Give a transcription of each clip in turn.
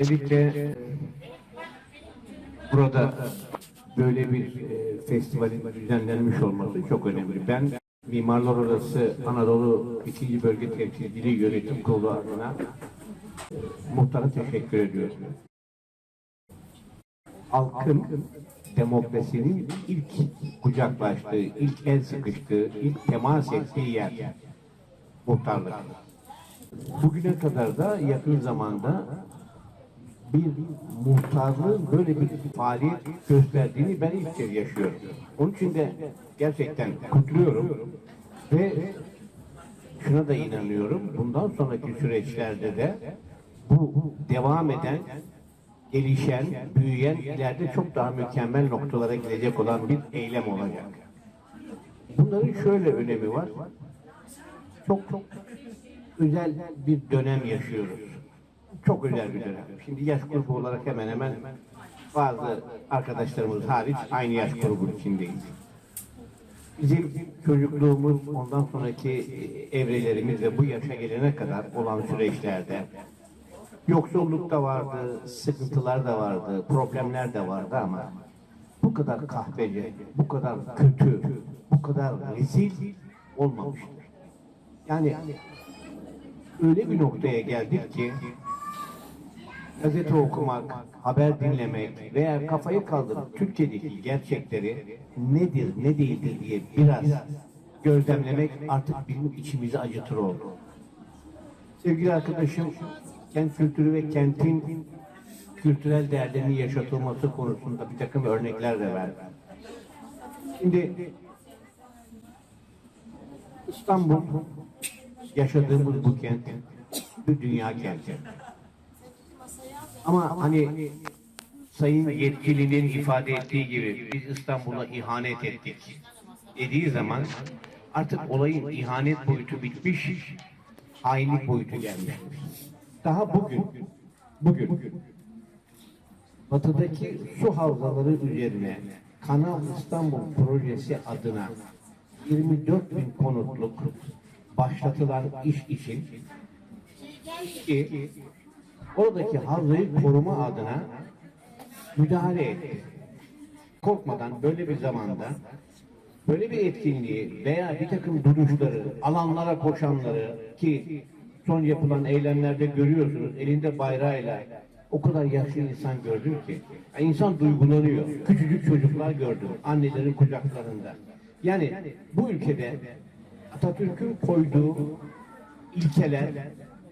Özellikle burada böyle bir e, festivalin düzenlenmiş olması çok önemli. Ben Mimarlar Odası Anadolu 2. Bölge Temsilciliği Yönetim Kurulu adına e, muhtara teşekkür ediyorum. Halkın demokrasinin ilk kucaklaştığı, ilk el sıkıştığı, ilk temas ettiği yer muhtarlık. Bugüne kadar da yakın zamanda bir muhtarlığın böyle bir faaliyet gösterdiğini ben ilk kez yaşıyorum. Onun için de gerçekten kutluyorum ve şuna da inanıyorum. Bundan sonraki süreçlerde de bu devam eden, gelişen, büyüyen, ileride çok daha mükemmel noktalara gidecek olan bir eylem olacak. Bunların şöyle önemi var. Çok çok özel bir dönem yaşıyoruz. Çok özel bir dönem. Şimdi yaş grubu olarak hemen hemen bazı arkadaşlarımız hariç aynı yaş grubu içindeyiz. Bizim çocukluğumuz, ondan sonraki evrelerimiz ve bu yaşa gelene kadar olan süreçlerde yoksulluk da vardı, sıkıntılar da vardı, problemler de vardı ama bu kadar kahveci, bu kadar kötü, bu kadar rezil olmamıştır. Yani öyle bir noktaya geldik ki gazete okumak, haber dinlemek veya kafayı kaldırıp Türkiye'deki gerçekleri nedir, ne değildir diye biraz gözlemlemek artık bizim içimizi acıtır oldu. Sevgili arkadaşım, kent kültürü ve kentin kültürel değerlerinin yaşatılması konusunda bir takım örnekler de verdi. Şimdi İstanbul yaşadığımız bu kent bir dünya kenti. Ama hani sayın yetkilinin ifade ettiği gibi biz İstanbul'a ihanet ettik dediği zaman artık olayın ihanet boyutu bitmiş, hainlik boyutu gelmiş. Daha bugün, bugün batıdaki su havzaları üzerine Kanal İstanbul projesi adına 24 bin konutluk başlatılan iş için ki oradaki havzayı koruma adına müdahale etti. Korkmadan böyle bir zamanda böyle bir etkinliği veya bir takım duruşları, alanlara koşanları ki son yapılan eylemlerde görüyorsunuz elinde bayrağıyla o kadar yaşlı insan gördüm ki insan duygulanıyor. Küçücük çocuklar gördüm annelerin kucaklarında. Yani bu ülkede Atatürk'ün koyduğu ilkeler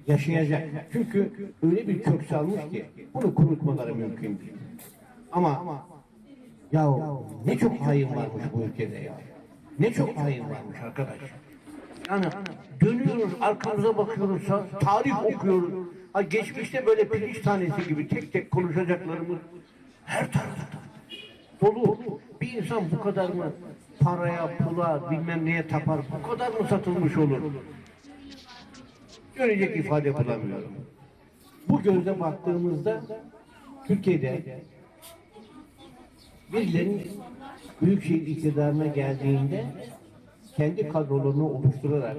yaşayacak. Çünkü öyle bir kök salmış ki bunu kurutmaları mümkün değil. Ama ya ne çok hain varmış bu ülkede ya. Ne çok hain varmış arkadaş. Yani dönüyoruz arkamıza bakıyoruz tarih okuyoruz. Ha, geçmişte böyle pirinç tanesi gibi tek tek konuşacaklarımız her tarafta dolu. Bir insan bu kadar mı paraya, pula, bilmem neye tapar, bu kadar mı satılmış olur? Görecek ifade bulamıyorum. Bu gözle baktığımızda Türkiye'de birilerinin büyükşehir iktidarına geldiğinde kendi kadrolarını oluşturarak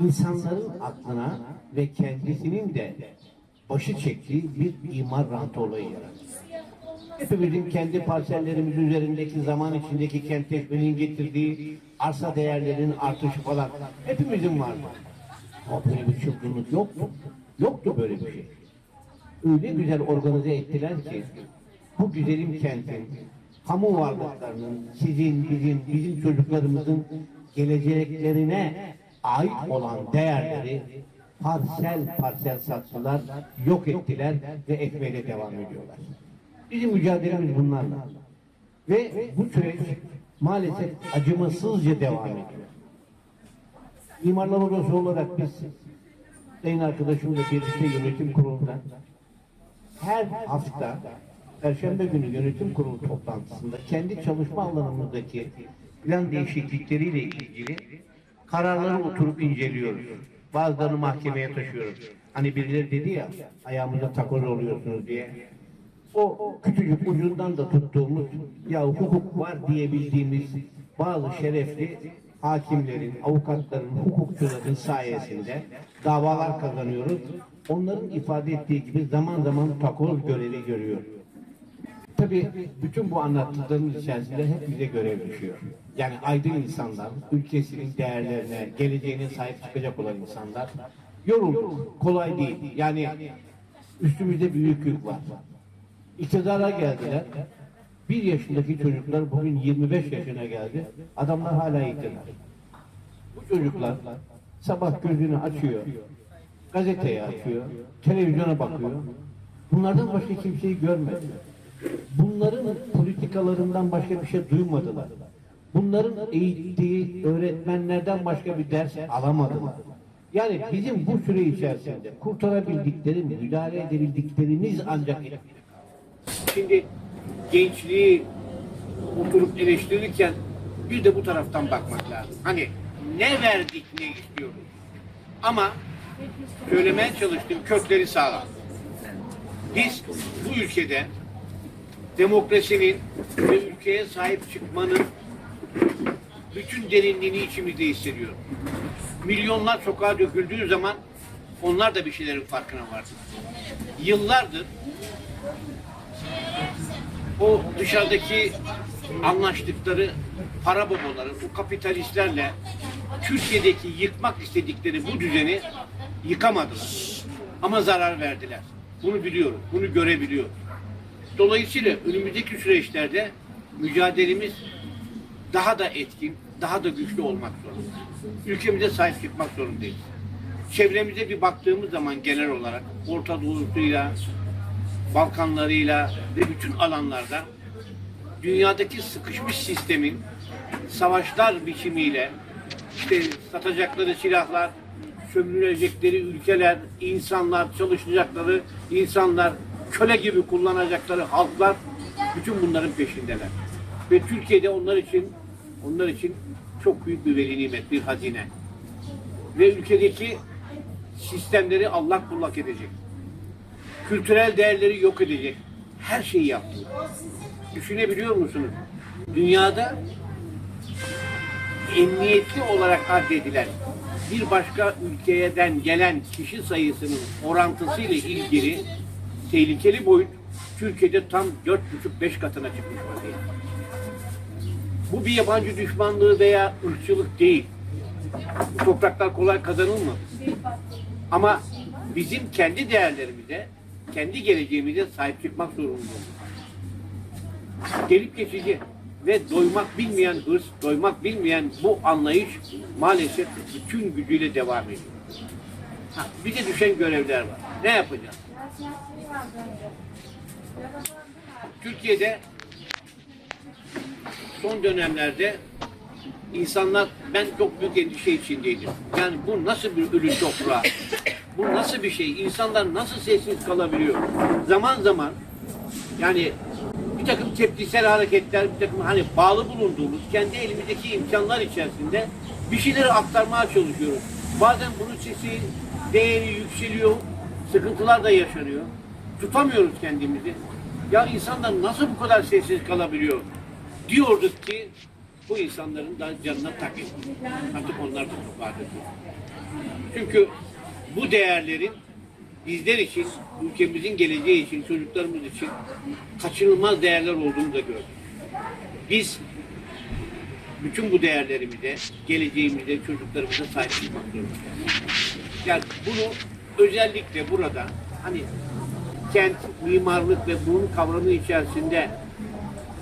insanların aklına ve kendisinin de başı çektiği bir imar rantı olayı yarattı. Hepimizin kendi parsellerimiz üzerindeki zaman içindeki kentleşmenin getirdiği arsa değerlerinin artışı falan hepimizin vardı. Ama böyle bir çılgınlık yok mu? Yoktu böyle bir şey. Öyle güzel organize ettiler ki bu güzelim kentin kamu varlıklarının sizin, bizim, bizim çocuklarımızın geleceklerine ait olan değerleri parsel parsel sattılar, yok ettiler ve etmeye devam ediyorlar. Bizim mücadelemiz bunlarla. Ve bu süreç maalesef acımasızca devam ediyor. Mimarlar Odası olarak biz sayın arkadaşımla birlikte yönetim kurulunda her hafta Perşembe günü yönetim kurulu toplantısında kendi çalışma alanımızdaki plan değişiklikleriyle ilgili kararları oturup inceliyoruz. Bazılarını mahkemeye taşıyoruz. Hani birileri dedi ya ayağımıza takoz oluyorsunuz diye. O küçücük ucundan da tuttuğumuz ya hukuk var diyebildiğimiz bazı şerefli hakimlerin, avukatların, hukukçuların sayesinde davalar kazanıyoruz. Onların ifade ettiği gibi zaman zaman takoz görevi görüyoruz. Tabii bütün bu anlattıklarımız içerisinde hep bize görev düşüyor. Yani aydın insanlar, ülkesinin değerlerine, geleceğine sahip çıkacak olan insanlar yorulduk. Kolay değil. Yani üstümüzde büyük yük var. İktidara geldiler. Bir yaşındaki çocuklar bugün 25 yaşına geldi. Adamlar hala iktidar. Bu çocuklar sabah gözünü açıyor, gazeteyi açıyor, televizyona bakıyor. Bunlardan başka kimseyi görmedi. Bunların politikalarından başka bir şey duymadılar. Bunların eğittiği öğretmenlerden başka bir ders alamadılar. Yani bizim bu süre içerisinde kurtarabildikleri, müdahale edebildiklerimiz ancak Şimdi gençliği oturup eleştirirken bir de bu taraftan bakmak lazım. Hani ne verdik ne istiyoruz. Ama söylemeye çalıştığım kökleri sağlam. Biz bu ülkede demokrasinin ve ülkeye sahip çıkmanın bütün derinliğini içimizde hissediyoruz. Milyonlar sokağa döküldüğü zaman onlar da bir şeylerin farkına vardı. Yıllardır o dışarıdaki anlaştıkları para babaları, bu kapitalistlerle Türkiye'deki yıkmak istedikleri bu düzeni yıkamadılar. Ama zarar verdiler. Bunu biliyorum, bunu görebiliyorum. Dolayısıyla önümüzdeki süreçlerde mücadelemiz daha da etkin, daha da güçlü olmak zorunda. Ülkemize sahip çıkmak zorundayız. Çevremize bir baktığımız zaman genel olarak Orta Doğu'suyla, Balkanlarıyla ve bütün alanlarda dünyadaki sıkışmış sistemin savaşlar biçimiyle işte satacakları silahlar, sömürülecekleri ülkeler, insanlar, çalışacakları insanlar, köle gibi kullanacakları halklar bütün bunların peşindeler. Ve Türkiye'de onlar için onlar için çok büyük bir veli nimet, bir hazine. Ve ülkedeki sistemleri allak bullak edecek kültürel değerleri yok edecek. Her şeyi yaptı. Düşünebiliyor musunuz? Dünyada emniyetli olarak addedilen bir başka ülkeden gelen kişi sayısının orantısıyla ilgili tehlikeli boyut Türkiye'de tam 4,5-5 katına çıkmış vaziyette. Bu bir yabancı düşmanlığı veya ırkçılık değil. Bu topraklar kolay kazanılmadı. Ama bizim kendi değerlerimize kendi geleceğimize sahip çıkmak zorundayız. Gelip geçici ve doymak bilmeyen hırs, doymak bilmeyen bu anlayış maalesef bütün gücüyle devam ediyor. Ha, bize düşen görevler var. Ne yapacağız? Türkiye'de son dönemlerde insanlar ben çok büyük endişe içindeydim. Yani bu nasıl bir ölü toprağı? Bu nasıl bir şey? İnsanlar nasıl sessiz kalabiliyor? Zaman zaman yani bir takım tepkisel hareketler, bir takım hani bağlı bulunduğumuz kendi elimizdeki imkanlar içerisinde bir şeyleri aktarmaya çalışıyoruz. Bazen bunun sesi, değeri yükseliyor, sıkıntılar da yaşanıyor. Tutamıyoruz kendimizi. Ya insanlar nasıl bu kadar sessiz kalabiliyor? Diyorduk ki bu insanların da canına tak etti. Artık onlar da döküyor. Çünkü bu değerlerin bizler için, ülkemizin geleceği için, çocuklarımız için kaçınılmaz değerler olduğunu da gördük. Biz bütün bu değerlerimize, geleceğimize, çocuklarımıza sahip çıkmak zorundayız. Yani bunu özellikle burada hani kent, mimarlık ve bunun kavramı içerisinde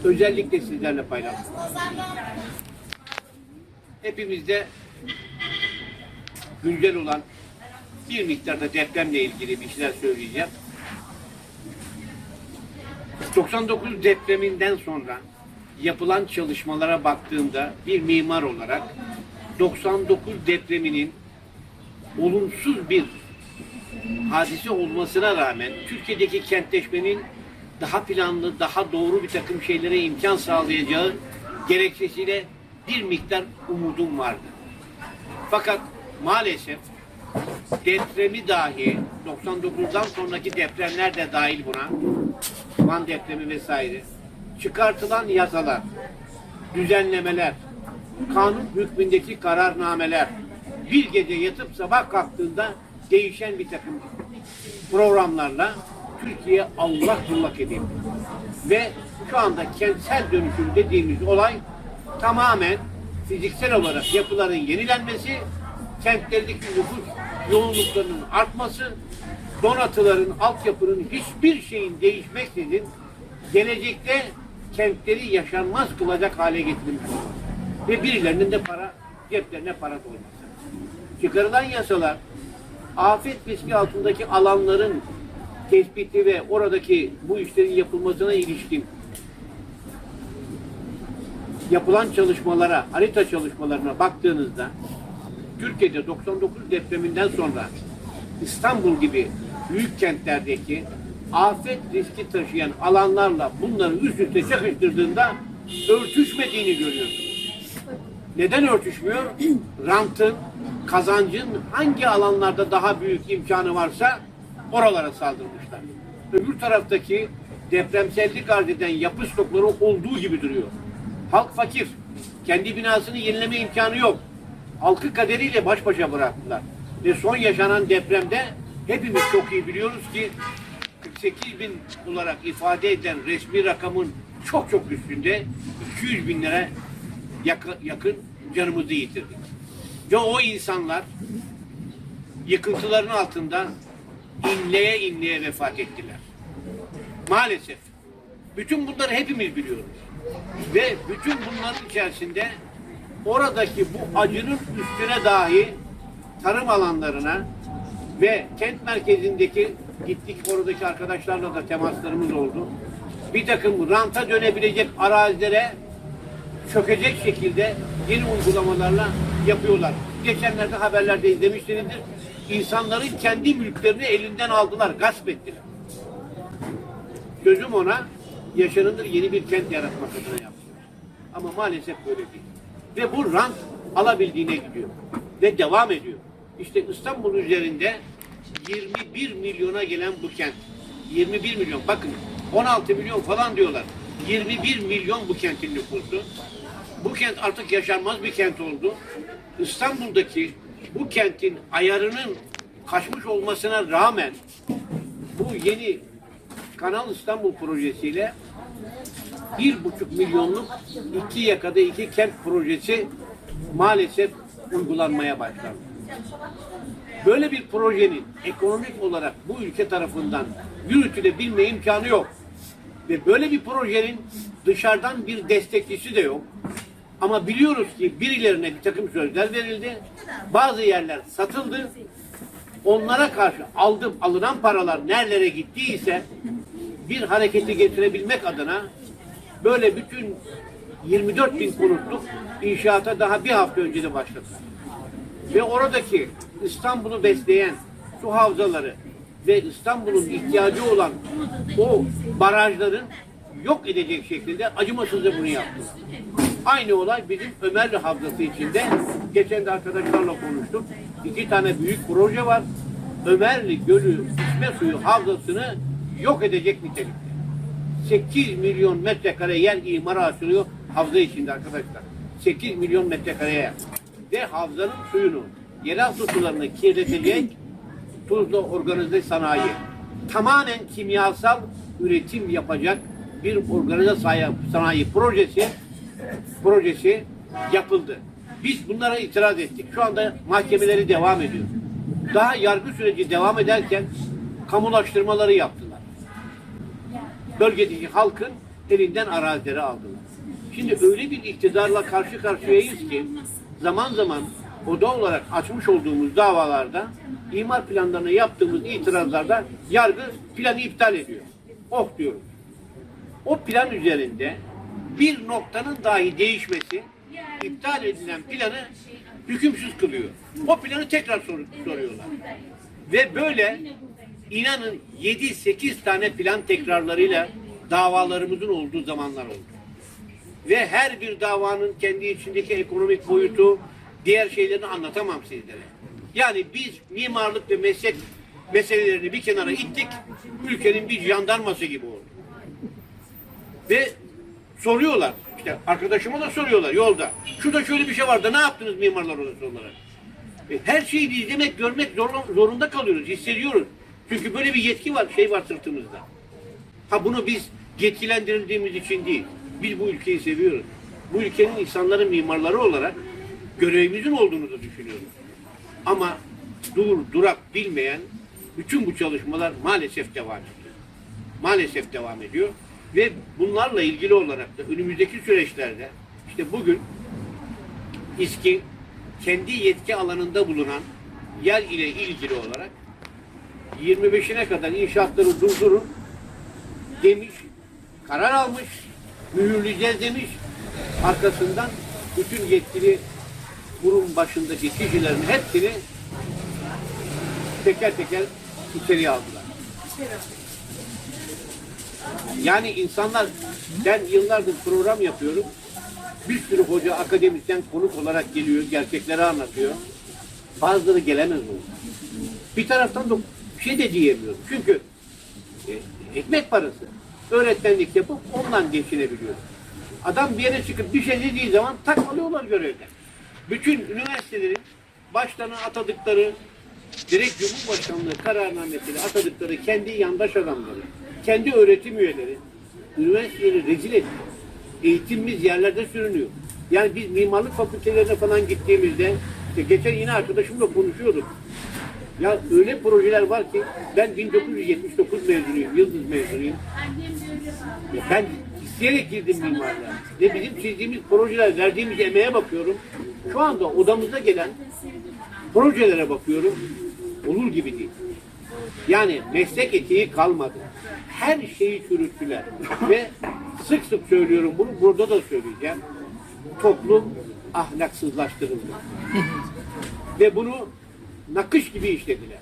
özellikle sizlerle paylaşmak. Hepimizde güncel olan bir miktarda depremle ilgili bir şeyler söyleyeceğim. 99 depreminden sonra yapılan çalışmalara baktığımda bir mimar olarak 99 depreminin olumsuz bir hadise olmasına rağmen Türkiye'deki kentleşmenin daha planlı, daha doğru bir takım şeylere imkan sağlayacağı gerekçesiyle bir miktar umudum vardı. Fakat maalesef depremi dahi 99'dan sonraki depremler de dahil buna. Van depremi vesaire. Çıkartılan yasalar düzenlemeler kanun hükmündeki kararnameler, bir gece yatıp sabah kalktığında değişen bir takım programlarla Türkiye Allah kullak ediyor. Ve şu anda kentsel dönüşüm dediğimiz olay tamamen fiziksel olarak yapıların yenilenmesi, kentlerdeki nüfus yoğunluklarının artması, donatıların, altyapının hiçbir şeyin değişmeksizin gelecekte kentleri yaşanmaz kılacak hale getirilmiş. Ve birilerinin de para, ceplerine para koyması. Çıkarılan yasalar afet riski altındaki alanların tespiti ve oradaki bu işlerin yapılmasına ilişkin yapılan çalışmalara, harita çalışmalarına baktığınızda Türkiye'de 99 depreminden sonra İstanbul gibi büyük kentlerdeki afet riski taşıyan alanlarla bunları üst üste çakıştırdığında örtüşmediğini görüyorsunuz. Neden örtüşmüyor? Rantın, kazancın hangi alanlarda daha büyük imkanı varsa oralara saldırmışlar. Öbür taraftaki depremsellik arz eden yapı stokları olduğu gibi duruyor. Halk fakir. Kendi binasını yenileme imkanı yok. Halkı kaderiyle baş başa bıraktılar. Ve son yaşanan depremde hepimiz çok iyi biliyoruz ki 48 bin olarak ifade edilen resmi rakamın çok çok üstünde 200 binlere yakın, yakın canımızı yitirdik. Ve o insanlar yıkıntıların altında inleye inleye vefat ettiler. Maalesef. Bütün bunları hepimiz biliyoruz. Ve bütün bunların içerisinde oradaki bu acının üstüne dahi tarım alanlarına ve kent merkezindeki gittik oradaki arkadaşlarla da temaslarımız oldu. Bir takım ranta dönebilecek arazilere çökecek şekilde yeni uygulamalarla yapıyorlar. Geçenlerde haberlerde izlemişsinizdir. İnsanların kendi mülklerini elinden aldılar, gasp ettiler. Sözüm ona yaşanılır yeni bir kent yaratmak adına yapıyor. Ama maalesef böyle değil. Ve bu rant alabildiğine gidiyor. Ve devam ediyor. İşte İstanbul üzerinde 21 milyona gelen bu kent. 21 milyon. Bakın 16 milyon falan diyorlar. 21 milyon bu kentin nüfusu. Bu kent artık yaşanmaz bir kent oldu. İstanbul'daki bu kentin ayarının kaçmış olmasına rağmen bu yeni Kanal İstanbul projesiyle bir buçuk milyonluk iki yakada iki kent projesi maalesef uygulanmaya başlandı. Böyle bir projenin ekonomik olarak bu ülke tarafından yürütülebilme imkanı yok. Ve böyle bir projenin dışarıdan bir destekçisi de yok. Ama biliyoruz ki birilerine bir takım sözler verildi. Bazı yerler satıldı. Onlara karşı aldım alınan paralar nerelere gittiyse bir hareketi getirebilmek adına böyle bütün 24 bin konutluk inşaata daha bir hafta önce de başladı. Ve oradaki İstanbul'u besleyen su havzaları ve İstanbul'un ihtiyacı olan o barajların yok edecek şekilde acımasızca bunu yaptılar. Aynı olay bizim Ömerli Havzası içinde. Geçen de arkadaşlarla konuştuk. İki tane büyük proje var. Ömerli Gölü içme suyu havzasını yok edecek nitelikte. 8 milyon metrekare yer imara açılıyor havza içinde arkadaşlar. 8 milyon metrekareye. Ve havzanın suyunu, yeraltı sularını kirletecek tuzla organize sanayi. Tamamen kimyasal üretim yapacak bir organize sanayi, projesi projesi yapıldı. Biz bunlara itiraz ettik. Şu anda mahkemeleri devam ediyor. Daha yargı süreci devam ederken kamulaştırmaları yaptılar. Bölgedeki halkın elinden arazileri aldılar. Şimdi öyle bir iktidarla karşı karşıyayız ki zaman zaman oda olarak açmış olduğumuz davalarda imar planlarına yaptığımız itirazlarda yargı planı iptal ediyor. Oh diyoruz. O plan üzerinde bir noktanın dahi değişmesi iptal edilen planı hükümsüz kılıyor. O planı tekrar sor- soruyorlar. Ve böyle inanın 7-8 tane plan tekrarlarıyla davalarımızın olduğu zamanlar oldu. Ve her bir davanın kendi içindeki ekonomik boyutu, diğer şeylerini anlatamam sizlere. Yani biz mimarlık ve meslek meselelerini bir kenara ittik, ülkenin bir jandarması gibi oldu. Ve soruyorlar. İşte arkadaşıma da soruyorlar yolda. Şurada şöyle bir şey vardı. Ne yaptınız mimarlar odası olarak? E, her şeyi izlemek, görmek zor- zorunda kalıyoruz, hissediyoruz. Çünkü böyle bir yetki var, şey var sırtımızda. Ha bunu biz yetkilendirildiğimiz için değil. Biz bu ülkeyi seviyoruz. Bu ülkenin insanların mimarları olarak görevimizin olduğunu da düşünüyoruz. Ama dur durak bilmeyen bütün bu çalışmalar maalesef devam ediyor. Maalesef devam ediyor. Ve bunlarla ilgili olarak da önümüzdeki süreçlerde işte bugün İSKİ kendi yetki alanında bulunan yer ile ilgili olarak 25'ine kadar inşaatları durdurun demiş, karar almış, mühürleyeceğiz demiş. Arkasından bütün yetkili kurum başındaki kişilerin hepsini teker teker içeriye aldılar. Yani insanlar, ben yıllardır program yapıyorum. Bir sürü hoca, akademisyen konuk olarak geliyor, gerçekleri anlatıyor. Bazıları gelemez oldu. Bir taraftan da bir şey de diyemiyorum. Çünkü e, ekmek parası. Öğretmenlik yapıp ondan geçinebiliyor. Adam bir yere çıkıp bir şey dediği zaman tak alıyorlar görevden. Bütün üniversitelerin başlarına atadıkları direkt Cumhurbaşkanlığı kararnamesiyle atadıkları kendi yandaş adamları, kendi öğretim üyeleri üniversiteleri rezil ediyor. Eğitimimiz yerlerde sürünüyor. Yani biz mimarlık fakültelerine falan gittiğimizde işte geçen yine arkadaşımla konuşuyorduk. Ya öyle projeler var ki ben 1979 mezunuyum, Yıldız mezunuyum. Ya ben isteyerek girdim mimarlığa. Ve bizim çizdiğimiz projeler, verdiğimiz emeğe bakıyorum. Şu anda odamıza gelen projelere bakıyorum. Olur gibi değil. Yani meslek etiği kalmadı. Her şeyi çürüttüler. Ve sık sık söylüyorum bunu, burada da söyleyeceğim. Toplum ahlaksızlaştırıldı. Ve bunu nakış gibi işlediler.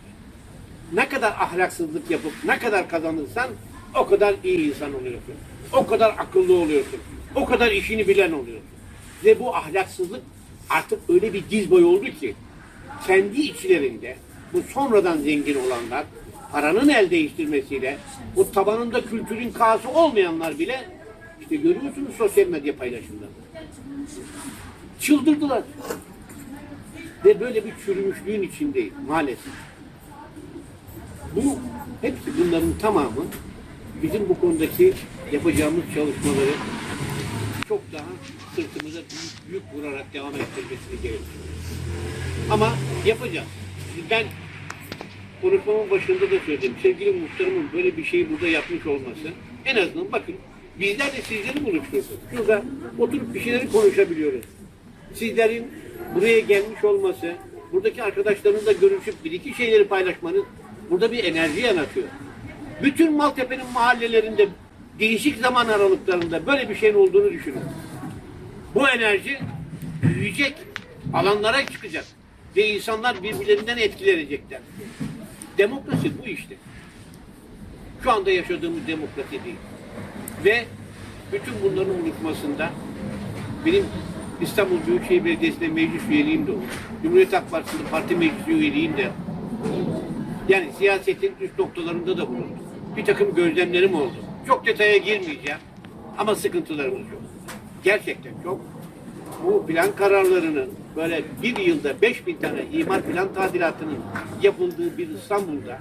Ne kadar ahlaksızlık yapıp ne kadar kazanırsan o kadar iyi insan oluyorsun. O kadar akıllı oluyorsun. O kadar işini bilen oluyorsun. Ve bu ahlaksızlık artık öyle bir diz boy oldu ki kendi içlerinde bu sonradan zengin olanlar paranın el değiştirmesiyle o tabanında kültürün kası olmayanlar bile işte görüyorsunuz sosyal medya paylaşımlarında. Çıldırdılar. Ve böyle bir çürümüşlüğün içindeyiz maalesef. Bu hepsi bunların tamamı bizim bu konudaki yapacağımız çalışmaları çok daha sırtımıza büyük, büyük vurarak devam ettirmesini gerekiyor. Ama yapacağız. Ben konuşmamın başında da söyledim. Sevgili muhtarımın böyle bir şeyi burada yapmış olması en azından bakın bizler de sizleri buluşturduk. Şurada oturup bir şeyleri konuşabiliyoruz. Sizlerin buraya gelmiş olması, buradaki arkadaşlarınızla görüşüp bir iki şeyleri paylaşmanız burada bir enerji yaratıyor. Bütün Maltepe'nin mahallelerinde değişik zaman aralıklarında böyle bir şeyin olduğunu düşünün. Bu enerji büyüyecek, alanlara çıkacak ve insanlar birbirlerinden etkilenecekler. Demokrasi bu işte. Şu anda yaşadığımız demokrasi değil. Ve bütün bunların unutmasında benim İstanbul Büyükşehir Belediyesi'nde meclis üyeliğim de oldu. Cumhuriyet Halk Partisi'nde parti meclisi üyeliğim de yani siyasetin üst noktalarında da bulundum. Bir takım gözlemlerim oldu. Çok detaya girmeyeceğim ama sıkıntılarımız yok. Gerçekten çok. Bu plan kararlarının böyle bir yılda 5000 tane imar plan tadilatının yapıldığı bir İstanbul'da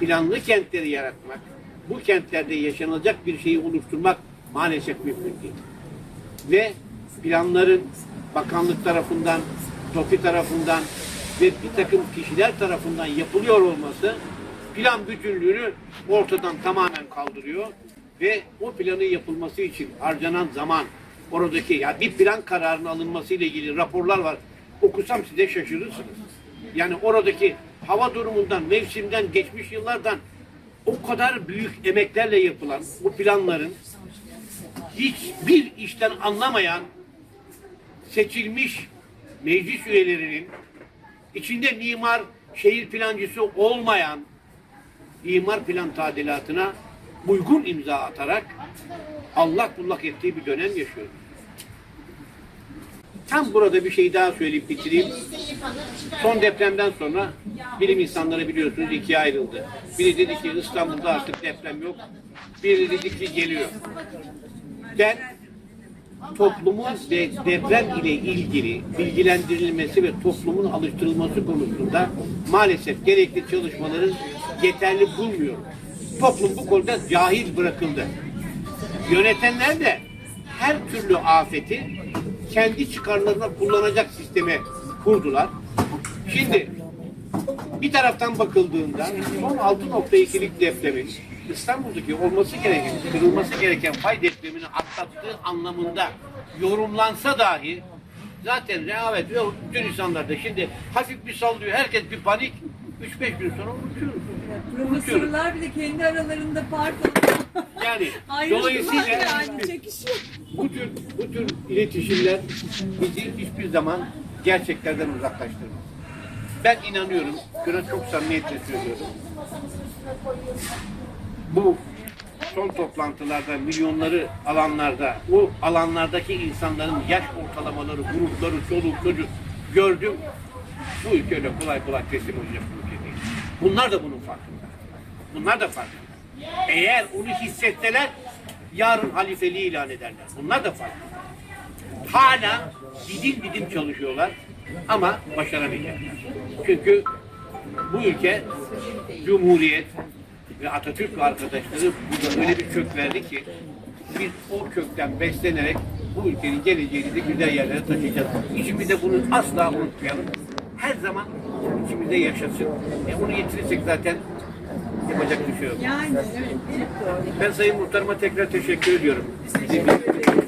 planlı kentleri yaratmak, bu kentlerde yaşanacak bir şeyi oluşturmak maalesef mümkün değil. Ve planların bakanlık tarafından, TOKİ tarafından ve bir takım kişiler tarafından yapılıyor olması plan bütünlüğünü ortadan tamamen kaldırıyor ve o planın yapılması için harcanan zaman oradaki ya bir plan kararının alınması ile ilgili raporlar var. Okusam size şaşırırsınız. Yani oradaki hava durumundan, mevsimden, geçmiş yıllardan o kadar büyük emeklerle yapılan bu planların hiçbir işten anlamayan seçilmiş meclis üyelerinin içinde mimar, şehir plancısı olmayan imar plan tadilatına uygun imza atarak allak bullak ettiği bir dönem yaşıyoruz. Tam burada bir şey daha söyleyip bitireyim. Son depremden sonra bilim insanları biliyorsunuz ikiye ayrıldı. Biri dedi ki İstanbul'da artık deprem yok. Biri dedi ki geliyor. Ben toplumun de, deprem ile ilgili bilgilendirilmesi ve toplumun alıştırılması konusunda maalesef gerekli çalışmaların yeterli bulmuyorum. Toplum bu konuda cahil bırakıldı. Yönetenler de her türlü afeti kendi çıkarlarına kullanacak sisteme kurdular. Şimdi bir taraftan bakıldığında son 6.2'lik depremin İstanbul'daki olması gereken, kırılması gereken fay depremini atlattığı anlamında yorumlansa dahi zaten rehavet ve bütün insanlarda şimdi hafif bir sallıyor, herkes bir panik, 3-5 gün sonra unutuyoruz. Profesörler bile kendi aralarında pardon. Yani dolayısıyla yani çekişiyor. bu tür bu tür iletişimler bizi hiçbir zaman gerçeklerden uzaklaştırmaz. Ben inanıyorum, şuna çok samimiyetle söylüyorum. Bu son toplantılarda, milyonları alanlarda, o alanlardaki insanların yaş ortalamaları, grupları, çoluk çocuk gördüm. Bu ülke öyle kolay kolay teslim olacak bir ülke değil. Bunlar da bunun farkında. Bunlar da farkında. Eğer onu hissetseler yarın halifeliği ilan ederler. Bunlar da farkında. Hala didim didim çalışıyorlar ama başaramayacaklar. Çünkü bu ülke Cumhuriyet ve Atatürk arkadaşları burada öyle bir kök verdi ki biz o kökten beslenerek bu ülkenin geleceğini de güzel yerlere taşıyacağız. İçimizde bunu asla unutmayalım. Her zaman içimizde yaşasın. E onu yetirirsek zaten yapacak bir şey yok. Yani evet. Ben Sayın Muhtarıma tekrar teşekkür ediyorum. Bizi bir